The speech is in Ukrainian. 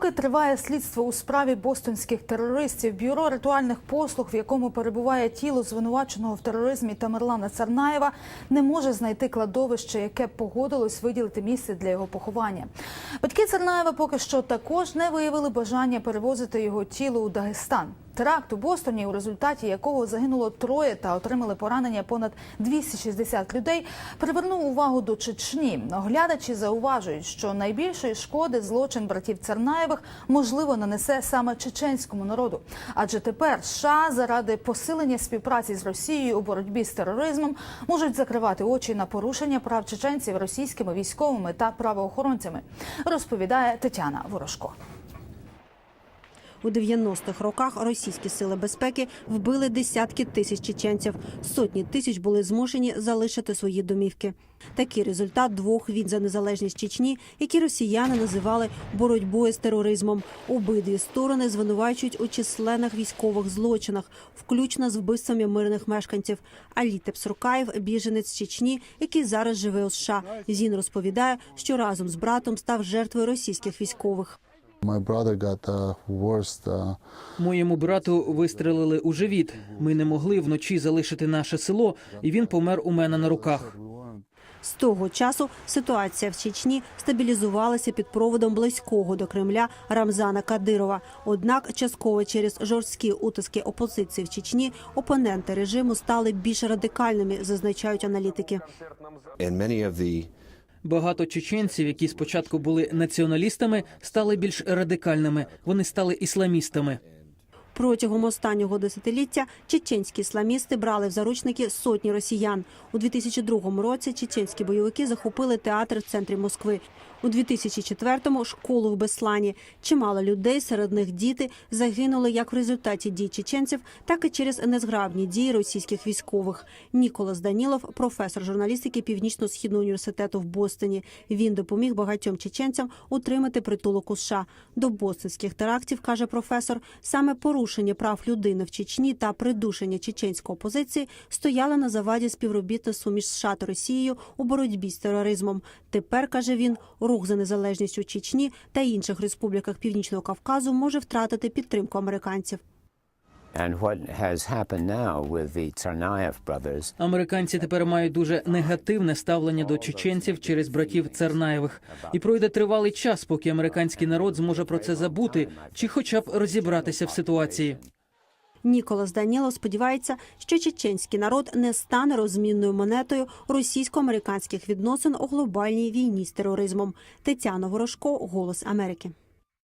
Поки триває слідство у справі бостонських терористів, бюро ритуальних послуг, в якому перебуває тіло звинуваченого в тероризмі Тамерлана Царнаєва, не може знайти кладовище, яке погодилось виділити місце для його поховання. Батьки Царнаєва поки що також не виявили бажання перевозити його тіло у Дагестан. Теракт у Бостоні, у результаті якого загинуло троє та отримали поранення понад 260 людей, привернув увагу до Чечні. Оглядачі зауважують, що найбільшої шкоди злочин братів Цернаєвих можливо нанесе саме чеченському народу. Адже тепер США заради посилення співпраці з Росією у боротьбі з тероризмом можуть закривати очі на порушення прав чеченців російськими військовими та правоохоронцями. Розповідає Тетяна Ворожко. У 90-х роках російські сили безпеки вбили десятки тисяч чеченців. Сотні тисяч були змушені залишити свої домівки. Такий результат двох війн за незалежність Чечні, які росіяни називали боротьбою з тероризмом. Обидві сторони звинувачують у численних військових злочинах, включно з вбивствами мирних мешканців. Алі Тепсрукаєв – біженець Чечні, який зараз живе у США. Він розповідає, що разом з братом став жертвою російських військових. My brother got the worst. Uh, Моєму брату вистрелили у живіт. Ми не могли вночі залишити наше село, і він помер у мене на руках. З того часу ситуація в Чечні стабілізувалася під проводом близького до Кремля Рамзана Кадирова. Однак, частково через жорсткі утиски опозиції в Чечні опоненти режиму стали більш радикальними, зазначають аналітики. Багато чеченців, які спочатку були націоналістами, стали більш радикальними. Вони стали ісламістами. Протягом останнього десятиліття чеченські ісламісти брали в заручники сотні росіян. У 2002 році чеченські бойовики захопили театр в центрі Москви. У 2004-му – школу в Беслані. Чимало людей, серед них діти, загинули як в результаті дій чеченців, так і через незграбні дії російських військових. Ніколас Данілов, професор журналістики Північно-східного університету в Бостоні. Він допоміг багатьом чеченцям утримати притулок у США. До бостонських терактів, каже професор, саме порушення прав людини в Чечні та придушення чеченської опозиції стояли на заваді співробітництву між США та Росією у боротьбі з тероризмом. Тепер, каже він, рух за незалежність у Чечні та інших республіках Північного Кавказу може втратити підтримку американців. Американці тепер мають дуже негативне ставлення до чеченців через братів Царнаєвих. І пройде тривалий час, поки американський народ зможе про це забути, чи хоча б розібратися в ситуації. Ніколас Даніло сподівається, що чеченський народ не стане розмінною монетою російсько-американських відносин у глобальній війні з тероризмом. Тетяна Ворожко, Голос Америки.